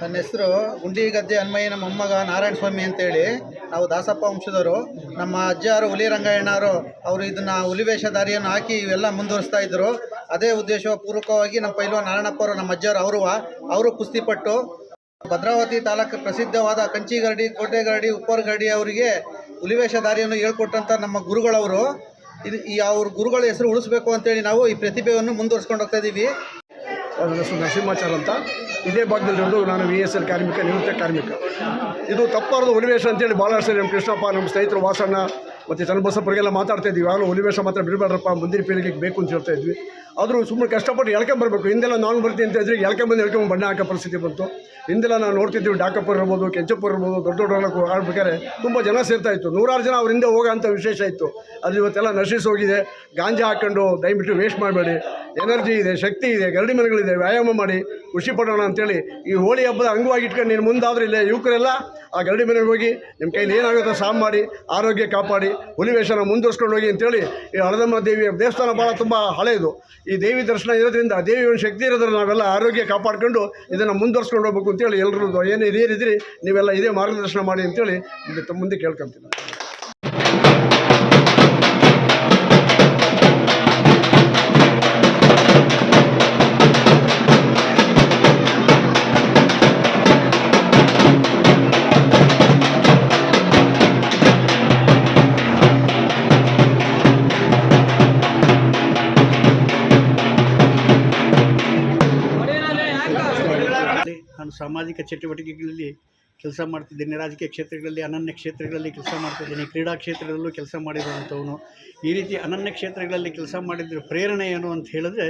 ನನ್ನ ಹೆಸರು ಗುಂಡಿ ಗದ್ದೆ ಅನ್ಮಯ್ಯ ನಮ್ಮ ಮೊಮ್ಮಗ ನಾರಾಯಣ ಸ್ವಾಮಿ ಅಂತೇಳಿ. ನಾವು ದಾಸಪ್ಪ ವಂಶದವರು. ನಮ್ಮ ಅಜ್ಜಾರು ಹುಲಿ ರಂಗಯ್ಯಣ್ಣವರು ಅವರು ಇದನ್ನ ಹುಲಿವೇಷಧಾರಿಯನ್ನು ಹಾಕಿ ಇವೆಲ್ಲ ಮುಂದುವರಿಸ್ತಾ ಇದ್ದರು ಅದೇ ಉದ್ದೇಶ ಪೂರ್ವಕವಾಗಿ ನಮ್ಮ ಪೈಲ್ವ ನಾರಾಯಣಪ್ಪರು ನಮ್ಮ ಅಜ್ಜಾರು ಅವರು ಅವರು ಕುಸ್ತಿಪಟ್ಟು ಭದ್ರಾವತಿ ತಾಲೂಕು ಪ್ರಸಿದ್ಧವಾದ ಕಂಚಿಗರಡಿ, ಕೋಟೆಗರಡಿ, ಉಪ್ಪರಗರಡಿ ಅವರಿಗೆ ಹುಲಿವೇಷಧಾರಿಯನ್ನು ಹೇಳ್ಕೊಟ್ಟಂಥ ನಮ್ಮ ಗುರುಗಳವರು. ಇದು ಈ ಅವ್ರ ಗುರುಗಳ ಹೆಸರು ಉಳಿಸ್ಬೇಕು ಅಂತೇಳಿ ನಾವು ಈ ಪ್ರತಿಭೆಯನ್ನು ಮುಂದುವರ್ಸ್ಕೊಂಡು ಹೋಗ್ತಾ ಇದ್ದೀವಿ ನರಸಿಂಹಾಚಾರ್ ಅಂತ. ಇದೇ ಭಾಗದಲ್ಲಿರೋದು ನಾನು ವಿ ಎಸ್ ಎಲ್ ಕಾರ್ಮಿಕ, ನಿವೃತ್ತ ಕಾರ್ಮಿಕ. ಇದು ತಪ್ಪಾರದು ಹುಲಿವೇಷ ಅಂತೇಳಿ ಭಾಳಷ್ಟು ನಮ್ಮ ಕೃಷ್ಣಪ್ಪ, ನಮ್ಮ ಸ್ನೇಹಿತರು ವಾಸಣ್ಣ ಮತ್ತು ಚನ್ನಬಸಪ್ಪರಿಗೆಲ್ಲ ಮಾತಾಡ್ತಾ ಇದ್ವಿ. ಯಾವಾಗಲೂ ಹುಲಿವೇಷ ಮಾತ್ರ ಬಿಡಬೇಡ್ರಪ್ಪ ಮುಂದಿನ ಪೀಳಿಗೆಗೆ ಬೇಕು ಅಂತ ಹೇಳ್ತಾ ಇದ್ವಿ. ಆದರೂ ಸುಮ್ಮನೆ ಕಷ್ಟಪಟ್ಟು ಎಳ್ಕೊಂಬರ್ಬೇಕು ಹಿಂದೆಲ್ಲ ನಾನು ಬರ್ತೀನಿ ಅಂತ ಇದ್ರೆ ಎಳ್ಕೊಂಬಂದು ಎಳ್ಕೊಂಬಂದು ಬಣ್ಣ ಹಾಕೋ ಪರಿಸ್ಥಿತಿ ಬಂತು. ಹಿಂದೆಲ್ಲ ನಾವು ನೋಡ್ತಿದ್ದೀವಿ ಡಾಕಪ್ಪ ಇರ್ಬೋದು ಕೆಂಚಪ್ಪ ಇರ್ಬೋದು, ದೊಡ್ಡ ದೊಡ್ಡ ಆಡ್ಬೇಕಾದ್ರೆ ತುಂಬ ಜನ ಸೇರ್ತಾ ಇತ್ತು. ನೂರಾರು ಜನ ಅವರಿಂದ ಹೋಗೋ ಅಂಥ ವಿಶೇಷ ಇತ್ತು. ಅದು ಇವತ್ತೆಲ್ಲ ನಶಿಸಿ ಹೋಗಿದೆ. ಗಾಂಜಾ ಹಾಕ್ಕೊಂಡು ದಯವಿಟ್ಟು ವೇಸ್ಟ್ ಮಾಡಬೇಡಿ. ಎನರ್ಜಿ ಇದೆ, ಶಕ್ತಿ ಇದೆ, ಗರಡಿ ಮನೆಗಳಿದೆ ವ್ಯಾಯಾಮ ಮಾಡಿ ಖುಷಿ ಪಡೋಣ ಅಂತೇಳಿ ಈ ಹೋಳಿ ಹಬ್ಬದ ಅಂಗವಾಗಿ ಇಟ್ಕೊಂಡು ನೀನು ಮುಂದಾದ್ರೆ ಇಲ್ಲೇ ಯುವಕರೆಲ್ಲ ಆ ಗರಡಿ ಮನೆಗೆ ಹೋಗಿ ನಿಮ್ಮ ಕೈಲಿ ಏನಾಗುತ್ತೋ ಸಾಮ್ ಮಾಡಿ, ಆರೋಗ್ಯ ಕಾಪಾಡಿ, ಹುಲಿವೇಷನ ಮುಂದುವರ್ಸ್ಕೊಂಡು ಹೋಗಿ ಅಂತೇಳಿ ಈ ಹಳದಮ್ಮ ದೇವಿಯ ದೇವಸ್ಥಾನ ಭಾಳ ತುಂಬ ಹಳೆಯದು. ಈ ದೇವಿ ದರ್ಶನ ಇರೋದ್ರಿಂದ ದೇವಿ ಒಂದು ಶಕ್ತಿ ಇರೋದ್ರಿಂದ ನಾವೆಲ್ಲ ಆರೋಗ್ಯ ಕಾಪಾಡ್ಕೊಂಡು ಇದನ್ನು ಮುಂದುವರ್ಸ್ಕೊಂಡು ಹೋಗ್ಬೇಕು ಅಂತೇಳಿ ಎಲ್ಲರೂ ಏನು ಹಿರಿಯರಿದ್ರಿ ನೀವೆಲ್ಲ ಇದೇ ಮಾರ್ಗದರ್ಶನ ಮಾಡಿ ಅಂತೇಳಿ ಮುಂದೆ ಕೇಳ್ಕೊಂತೀನಿ. ಸಾಮಾಜಿಕ ಚಟುವಟಿಕೆಗಳಲ್ಲಿ ಕೆಲಸ ಮಾಡ್ತಿದ್ದೇನೆ, ರಾಜಕೀಯ ಕ್ಷೇತ್ರಗಳಲ್ಲಿ, ಅನನ್ಯ ಕ್ಷೇತ್ರಗಳಲ್ಲಿ ಕೆಲಸ ಮಾಡ್ತಿದ್ದೇನೆ, ಕ್ರೀಡಾ ಕ್ಷೇತ್ರದಲ್ಲೂ ಕೆಲಸ ಮಾಡಿರುವಂಥವನು. ಈ ರೀತಿ ಅನನ್ಯ ಕ್ಷೇತ್ರಗಳಲ್ಲಿ ಕೆಲಸ ಮಾಡಿದ್ರ ಪ್ರೇರಣೆ ಏನು ಅಂತ ಹೇಳಿದ್ರೆ,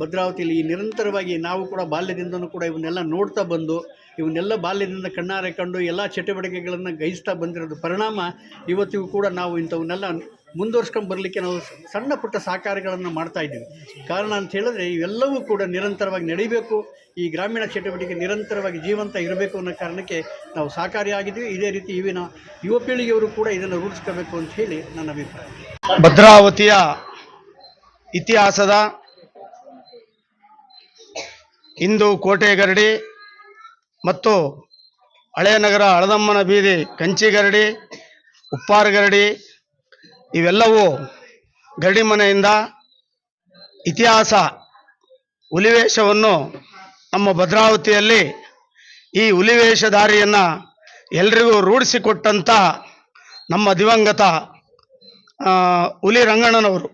ಭದ್ರಾವತಿಯಲ್ಲಿ ಈ ನಿರಂತರವಾಗಿ ನಾವು ಕೂಡ ಬಾಲ್ಯದಿಂದನೂ ಕೂಡ ಇವನ್ನೆಲ್ಲ ನೋಡ್ತಾ ಬಂದು, ಇವನ್ನೆಲ್ಲ ಬಾಲ್ಯದಿಂದ ಕಣ್ಣಾರೆ ಕಂಡು ಎಲ್ಲ ಚಟುವಟಿಕೆಗಳನ್ನು ಗೈಸ್ತಾ ಬಂದಿರೋದು ಪರಿಣಾಮ ಇವತ್ತಿಗೂ ಕೂಡ ನಾವು ಇಂಥವನ್ನೆಲ್ಲ ಮುಂದುವರ್ಸ್ಕೊಂಡು ಬರಲಿಕ್ಕೆ ನಾವು ಸಣ್ಣ ಪುಟ್ಟ ಸಹಕಾರಗಳನ್ನು ಮಾಡ್ತಾ ಇದ್ದೀವಿ. ಕಾರಣ ಅಂತ ಹೇಳಿದ್ರೆ ಇವೆಲ್ಲವೂ ಕೂಡ ನಿರಂತರವಾಗಿ ನಡೀಬೇಕು. ಈ ಗ್ರಾಮೀಣ ಚಟುವಟಿಕೆ ನಿರಂತರವಾಗಿ ಜೀವಂತ ಇರಬೇಕು ಅನ್ನೋ ಕಾರಣಕ್ಕೆ ನಾವು ಸಹಕಾರಿಯಾಗಿದ್ದೀವಿ ಇದೇ ರೀತಿ ಇವಿನ ಯುವ ಪೀಳಿಗೆಯವರು ಕೂಡ ಇದನ್ನು ರೂಢಿಸ್ಕೋಬೇಕು ಅಂತ ಹೇಳಿ ನನ್ನ ಅಭಿಪ್ರಾಯ. ಭದ್ರಾವತಿಯ ಇತಿಹಾಸದ ಇಂದು ಕೋಟೆಗರಡಿ ಮತ್ತು ಹಳೆಯ ನಗರ ಹಳದಮ್ಮನ ಬೀದಿ ಕಂಚಿಗರಡಿ, ಉಪ್ಪಾರಗರಡಿ ಇವೆಲ್ಲವೂ ಗರಡಿ ಮನೆಯಿಂದ ಇತಿಹಾಸ ಹುಲಿವೇಷವನ್ನು ನಮ್ಮ ಭದ್ರಾವತಿಯಲ್ಲಿ ಈ ಹುಲಿವೇಷ ದಾರಿಯನ್ನು ಎಲ್ರಿಗೂ ರೂಢಿಸಿಕೊಟ್ಟಂಥ ನಮ್ಮ ದಿವಂಗತ ಹುಲಿ ರಂಗಣ್ಣನವರು.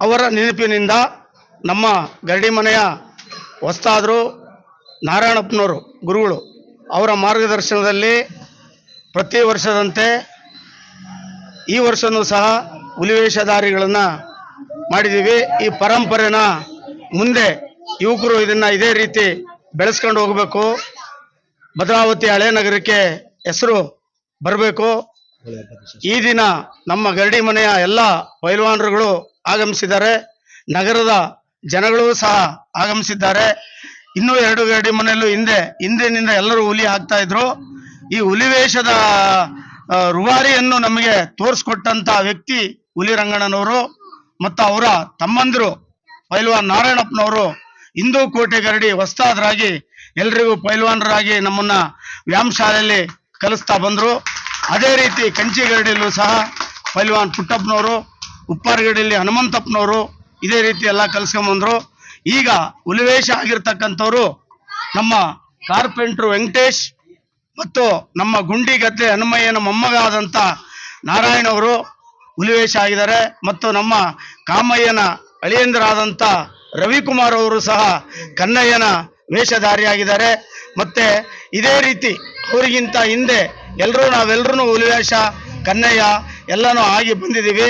ಅವರ ನೆನಪಿನಿಂದ ನಮ್ಮ ಗರಡಿ ಮನೆಯ ಹೊಸ್ತಾದರು ನಾರಾಯಣಪ್ಪನವರು ಗುರುಗಳು. ಅವರ ಮಾರ್ಗದರ್ಶನದಲ್ಲಿ ಪ್ರತಿ ವರ್ಷದಂತೆ ಈ ವರ್ಷವೂ ಸಹ ಹುಲಿವೇಷಧಾರಿಗಳನ್ನು ಮಾಡಿದ್ದೀವಿ. ಈ ಪರಂಪರೆನ ಮುಂದೆ ಯುವಕರು ಇದನ್ನು ಇದೇ ರೀತಿ ಬೆಳೆಸ್ಕೊಂಡು ಹೋಗಬೇಕು. ಭದ್ರಾವತಿ ಹಳೆ ನಗರಕ್ಕೆ ಹೆಸರು ಬರಬೇಕು. ಈ ದಿನ ನಮ್ಮ ಗರಡಿ ಮನೆಯ ಎಲ್ಲ ಪೈಲ್ವಾನರುಗಳು ಆಗಮಿಸಿದ್ದಾರೆ. ನಗರದ ಜನಗಳು ಸಹ ಆಗಮಿಸಿದ್ದಾರೆ. ಇನ್ನೂ ಎರಡು ಗರಡಿ ಮನೆಯಲ್ಲೂ ಹಿಂದೆ ಹಿಂದಿನಿಂದ ಎಲ್ಲರೂ ಹುಲಿ ಹಾಕ್ತಾ ಇದ್ರು. ಈ ಹುಲಿ ವೇಷದ ಆ, ರುವಾರಿಯನ್ನು ನಮಗೆ ತೋರಿಸ್ಕೊಟ್ಟಂತ ವ್ಯಕ್ತಿ ಹುಲಿರಂಗಣ್ಣನವರು ಮತ್ತು ಅವರ ತಮ್ಮಂದಿರು ಪೈಲ್ವಾನ್ ನಾರಾಯಣಪ್ಪನವರು ಹಿಂದೂ ಕೋಟೆ ಗರಡಿ ಹೊಸ್ತಾದರಾಗಿ ಎಲ್ರಿಗೂ ಪೈಲ್ವಾನರಾಗಿ ನಮ್ಮನ್ನ ವ್ಯಾಯಾಮ ಶಾಲೆಯಲ್ಲಿ ಕಲಿಸ್ತಾ ಬಂದರು. ಅದೇ ರೀತಿ ಕಂಚಿಗರಡಿಯಲ್ಲೂ ಸಹ ಪೈಲ್ವಾನ್ ಪುಟ್ಟಪ್ಪನವರು ಉಪ್ಪಾರಗಡಿಯಲ್ಲಿ ಹನುಮಂತಪ್ಪನವರು ಇದೇ ರೀತಿ ಎಲ್ಲ ಕಲಿಸ್ಕೊಂಬಂದರು ಈಗ ಹುಲಿವೇಶ ಆಗಿರ್ತಕ್ಕಂಥವ್ರು ನಮ್ಮ ಕಾರ್ಪೆಂಟ್ರು ವೆಂಕಟೇಶ್ ಮತ್ತು ನಮ್ಮ ಗುಂಡಿ ಗದ್ದೆ ಹನುಮಯ್ಯನ ಮೊಮ್ಮಗ ಆದಂಥ ನಾರಾಯಣ ಅವರು ಹುಲಿವೇಶ ಆಗಿದ್ದಾರೆ ಮತ್ತು ನಮ್ಮ ಕಾಮಯ್ಯನ ಅಳಿಯಂದರಾದಂಥ ರವಿಕುಮಾರ್ ಅವರು ಸಹ ಕನ್ನಯ್ಯನ ವೇಷಧಾರಿಯಾಗಿದ್ದಾರೆ. ಮತ್ತೆ ಇದೇ ರೀತಿ ಅವರಿಗಿಂತ ಹಿಂದೆ ಎಲ್ಲರೂ ನಾವೆಲ್ಲರೂ ಹುಲಿವೇಷ, ಕನ್ನಯ್ಯ ಎಲ್ಲನೂ ಆಗಿ ಬಂದಿದ್ದೀವಿ.